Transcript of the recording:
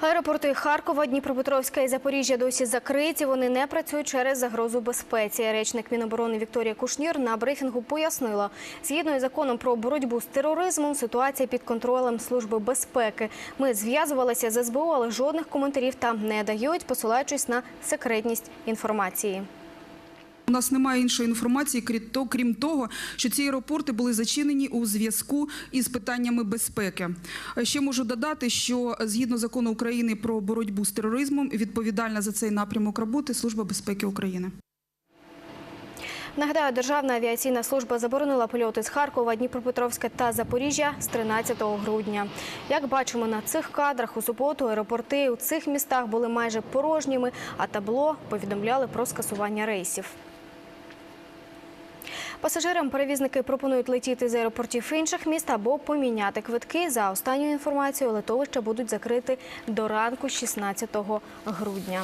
Аеропорти Харкова, Дніпропетровська і Запоріжжя досі закриті. Вони не працюють через загрозу безпеці. Речник Міноборони Вікторія Кушнір на брифінгу пояснила, згідно із законом про боротьбу з тероризмом, ситуація під контролем Служби безпеки. Ми зв'язувалися з СБУ, але жодних коментарів там не дають, посилаючись на секретність інформації. У нас немає іншої інформації, крім того, що ці аеропорти були зачинені у зв'язку із питаннями безпеки. Е, Ще можу додати, що згідно закону України про боротьбу з тероризмом, відповідальна за цей напрямок роботи Служба безпеки України. Нагадаю, Державна авіаційна служба заборонила польоти з Харкова, Дніпропетровська та Запоріжжя з 13 грудня. Як бачимо на цих кадрах, у суботу аеропорти у цих містах були майже порожніми, а табло повідомляли про скасування рейсів. Пасажирам перевізники пропонують летіти з аеропортів інших міст або поміняти квитки. За останньою інформацією, литовища будуть закрити до ранку 16 грудня.